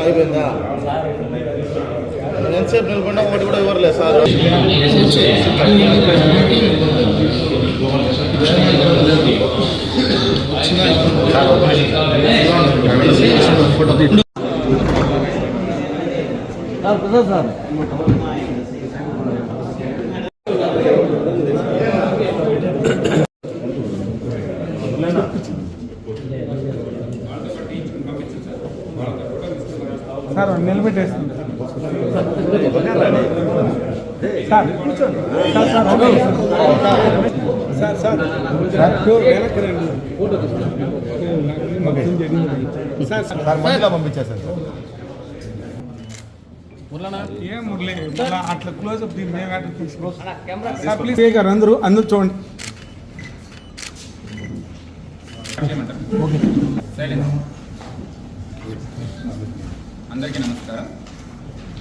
అయిపోయిందా ఎంతసేపు నిలబడినా ఒకటి కూడా ఇవ్వలేదు సార్ సార్ నిలబెట్టేస్తుంది సార్ కూర్చోండి sir sir sir sir. Sir వెనక్కి రండి. Sir sir. సార్ మధ్యలో పంపించేసాను సార్. అట్లా క్లోజ్ అప్ అందరూ అందరూ చూడండి. అందరికీ నమస్కారం.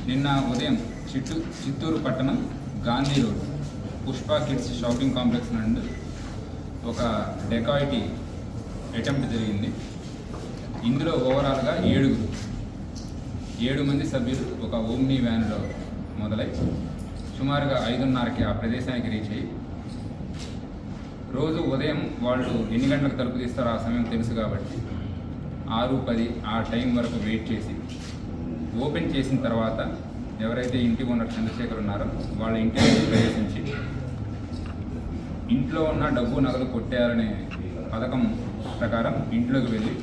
నిన్న ఉదయం చిట్టు చిత్తూరు పట్టణం Gandhi road Pushpa kids shopping complex నుండి ఒక డెకాయిటీ అటెంప్ట్ జరిగింది. ఇందులో ఓవరాల్గా ఏడుగురు. ఏడు మంది సభ్యులు ఒక ఓమ్నీ వ్యాన్లో మొదలై సుమారుగా ఐదున్నరకి ఆ ప్రదేశానికి రీచ్ అయ్యి రోజు ఉదయం వాళ్ళు ఎన్ని గంటలకు తలుపు తీస్తారో ఆ సమయం తెలుసు కాబట్టి ఆరు పది ఆ టైం వరకు వెయిట్ చేసి ఓపెన్ చేసిన తర్వాత ఎవరైతే ఇంటి ఓనర్ చంద్రశేఖర్ ఉన్నారో వాళ్ళ ఇంటి ప్రవేశించి ఇంట్లో ఉన్న డబ్బు నగలు కొట్టేయాలనే పథకం ప్రకారం ఇంట్లోకి వెళ్ళి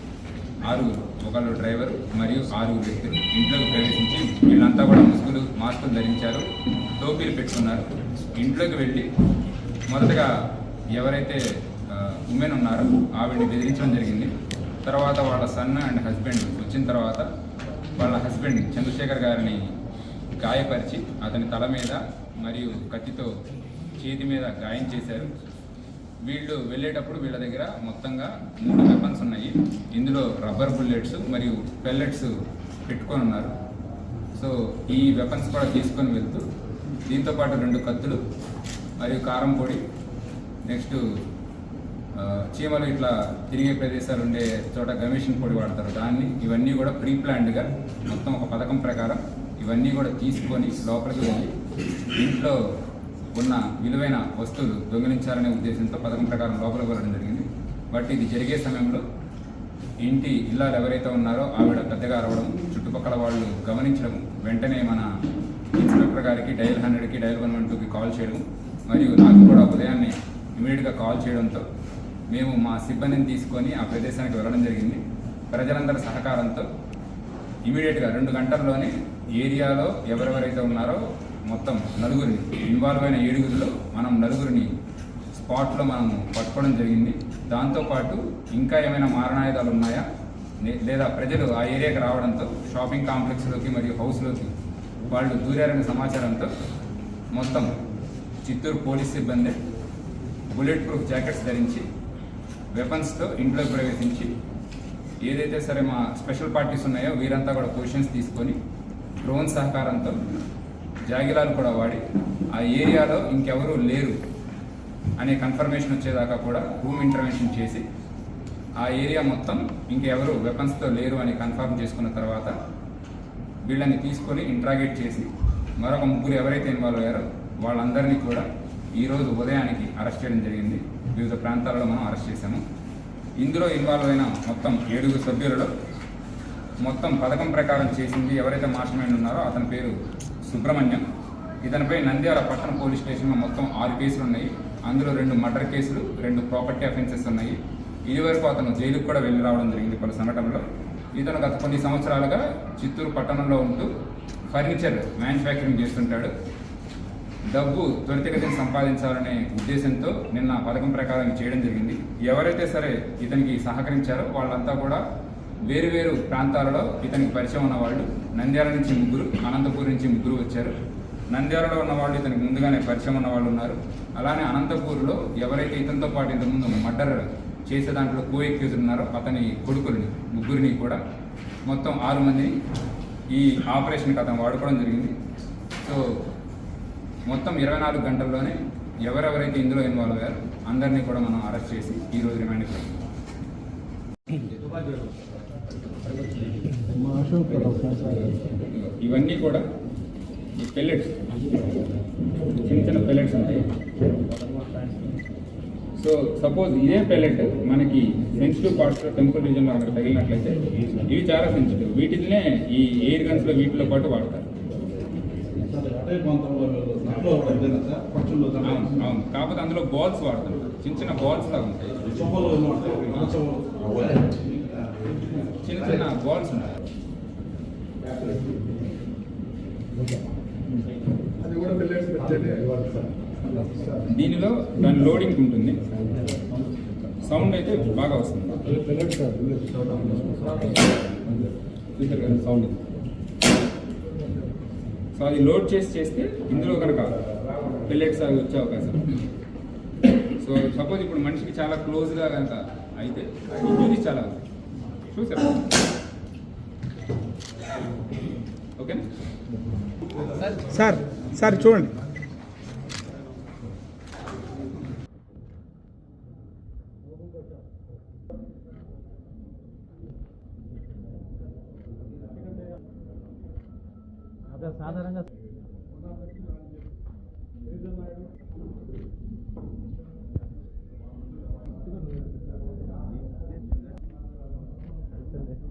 ఆరుగురు ఒకళ్ళు డ్రైవర్ మరియు ఆరుగురు వ్యక్తులు ఇంట్లోకి ప్రవేశించి వీళ్ళంతా కూడా ముసుగులు మాస్కులు ధరించారు టోపీలు పెట్టుకున్నారు. ఇంట్లోకి వెళ్ళి మొదటగా ఎవరైతే ఉమెన్ ఉన్నారో ఆవిడని బెదిరించడం జరిగింది. తర్వాత వాళ్ళ సన్ అండ్ హస్బెండ్ వచ్చిన తర్వాత వాళ్ళ హస్బెండ్ చంద్రశేఖర్ గారిని గాయపరిచి అతని తల మీద మరియు కత్తితో చేతి మీద గాయం చేశారు. వీళ్ళు వెళ్ళేటప్పుడు వీళ్ళ దగ్గర మొత్తంగా మూడు వెపన్స్ ఉన్నాయి. ఇందులో రబ్బర్ బుల్లెట్స్ మరియు పెల్లెట్స్ పెట్టుకొని ఉన్నారు. సో ఈ వెపన్స్ కూడా తీసుకొని వెళ్తూ దీంతో పాటు రెండు కత్తులు మరియు కారం పొడి నెక్స్ట్ చీమలు ఇట్లా తిరిగే ప్రదేశాలు ఉండే చోట గమేషన్ పొడి వాడతారు. దాన్ని ఇవన్నీ కూడా ప్రీ ప్లాన్డ్గా మొత్తం ఒక పథకం ప్రకారం ఇవన్నీ కూడా తీసుకొని లోపలికి వెళ్ళి ఇంట్లో ఉన్న విలువైన వస్తువులు దొంగిలించాలనే ఉద్దేశంతో పథకం ప్రకారం లోపలికి వెళ్ళడం జరిగింది. బట్ ఇది జరిగే సమయంలో ఇంటి ఇల్లాలు ఎవరైతే ఉన్నారో ఆవిడ పెద్దగా అరవడం చుట్టుపక్కల వాళ్ళు గమనించడం వెంటనే మన ఇన్స్పెక్టర్ గారికి డైల్ హండ్రెడ్కి డయల్ వన్ వన్ టూకి కాల్ చేయడం మరియు నాకు కూడా ఉదయాన్నే ఇమీడియట్గా కాల్ చేయడంతో మేము మా సిబ్బందిని తీసుకొని ఆ ప్రదేశానికి వెళ్ళడం జరిగింది. ప్రజలందరి సహకారంతో ఇమీడియట్గా రెండు గంటల్లోనే ఏరియాలో ఎవరెవరైతే ఉన్నారో మొత్తం నలుగురిని ఇన్వాల్వ్ అయిన ఏడుగురిలో మనం నలుగురిని స్పాట్లో మనం పట్టుకోవడం జరిగింది. దాంతోపాటు ఇంకా ఏమైనా మారణాయుధాలు ఉన్నాయా? లే- లేదా ప్రజలు ఆ ఏరియాకి రావడంతో షాపింగ్ కాంప్లెక్స్లోకి మరియు హౌస్లోకి వాళ్ళు దూరారనే సమాచారంతో మొత్తం చిత్తూరు పోలీస్ సిబ్బంది బుల్లెట్ ప్రూఫ్ జాకెట్స్ ధరించి వెపన్స్తో ఇంట్లోకి ప్రవేశించి ఏదైతే సరే మా స్పెషల్ పార్టీస్ ఉన్నాయో వీరంతా కూడా పొజిషన్స్ తీసుకొని డ్రోన్ సహకారంతో జాగిలాలు కూడా వాడి ఆ ఏరియాలో ఇంకెవరూ లేరు అనే కన్ఫర్మేషన్ వచ్చేదాకా కూడా హోమ్ ఇంటర్వెన్షన్ చేసి ఆ ఏరియా మొత్తం ఇంకెవరు వెపన్స్తో లేరు అని కన్ఫర్మ్ చేసుకున్న తర్వాత వీళ్ళని తీసుకొని ఇంట్రాగేట్ చేసి మరొక ముగ్గురు ఎవరైతే ఇన్వాల్వ్ అయ్యారో వాళ్ళందరినీ కూడా ఈరోజు ఉదయానికి అరెస్ట్ చేయడం జరిగింది. వివిధ ప్రాంతాలలో మనం అరెస్ట్ చేశాము. ఇందులో ఇన్వాల్వ్ అయిన మొత్తం ఏడుగురు సభ్యులలో మొత్తం పథకం ప్రకారం చేసింది ఎవరైతే మాస్టర్ మైండ్ ఉన్నారో అతని పేరు సుబ్రహ్మణ్యం. ఇతనిపై నంద్యాల పట్టణ పోలీస్ స్టేషన్లో మొత్తం ఆరు కేసులు ఉన్నాయి. అందులో రెండు మర్డర్ కేసులు రెండు ప్రాపర్టీ అఫెన్సెస్ ఉన్నాయి. ఇదివరకు అతను జైలుకు కూడా వెళ్ళి రావడం జరిగింది పలు సంఘటనలో ఇతను గత కొన్ని సంవత్సరాలుగా చిత్తూరు పట్టణంలో ఉంటూ ఫర్నిచర్ మ్యానుఫ్యాక్చరింగ్ చేస్తుంటాడు. డబ్బు త్వరితగతిని సంపాదించాలనే ఉద్దేశంతో నిన్న పథకం ప్రకారం చేయడం జరిగింది. ఎవరైతే సరే ఇతనికి సహకరించారో వాళ్ళంతా కూడా వేరు వేరు ప్రాంతాలలో ఇతనికి పరిచయం ఉన్నవాళ్ళు నంద్యాల నుంచి ముగ్గురు అనంతపూర్ నుంచి ముగ్గురు వచ్చారు. నంద్యాలలో ఉన్నవాళ్ళు ఇతనికి ముందుగానే పరిచయం ఉన్న వాళ్ళు ఉన్నారు. అలానే అనంతపూర్లో ఎవరైతే ఇతనితో పాటు ఇంతకుముందు మర్డర్ చేసే దాంట్లో కో ఎక్యూజ్ ఉన్నారో అతని కొడుకులని ముగ్గురిని కూడా మొత్తం ఆరు మందిని ఈ ఆపరేషన్కి అతను వాడుకోవడం జరిగింది. సో మొత్తం ఇరవై నాలుగు గంటల్లోనే ఎవరెవరైతే ఇందులో ఇన్వాల్వ్ అయ్యారో అందరినీ కూడా మనం అరెస్ట్ చేసి ఈరోజు రిమాండ్ పెట్టాం ఇవన్నీ కూడా ఈ పెల్లెట్స్ చిన్న చిన్న పెల్లెట్స్ ఉంటాయి. సో సపోజ్ ఇదే పెల్లెట్ మనకి సెన్సిటివ్ పార్ట్స్ టెంపుల్ రీజన్లో మనకు తగిలినట్లయితే ఇవి చాలా సెన్సిటివ్ వీటినే ఈ ఎయిర్ గన్స్లో వీటిలో పాటు వాడతారు. అవును కాకపోతే అందులో బాల్స్ వాడుతుంటారు చిన్న చిన్న బాల్స్ లాగా ఉంటాయి. చిన్న చిన్న బాల్స్ ఉంటాయి. దీనిలో దాని లోడింగ్ ఉంటుంది. సౌండ్ అయితే బాగా వస్తుంది. సౌండ్ సో అది లోడ్ చేసి చేస్తే ఇందులో కనుక పిల్లెట్స్ అవి వచ్చే అవకాశం సో సపోజ్ ఇప్పుడు మనిషికి చాలా క్లోజ్గా కనుక అయితే ఇంజురీస్ చాలా చూసారు ఓకే. సార్ సార్ చూడండి. అదే సాధారణంగా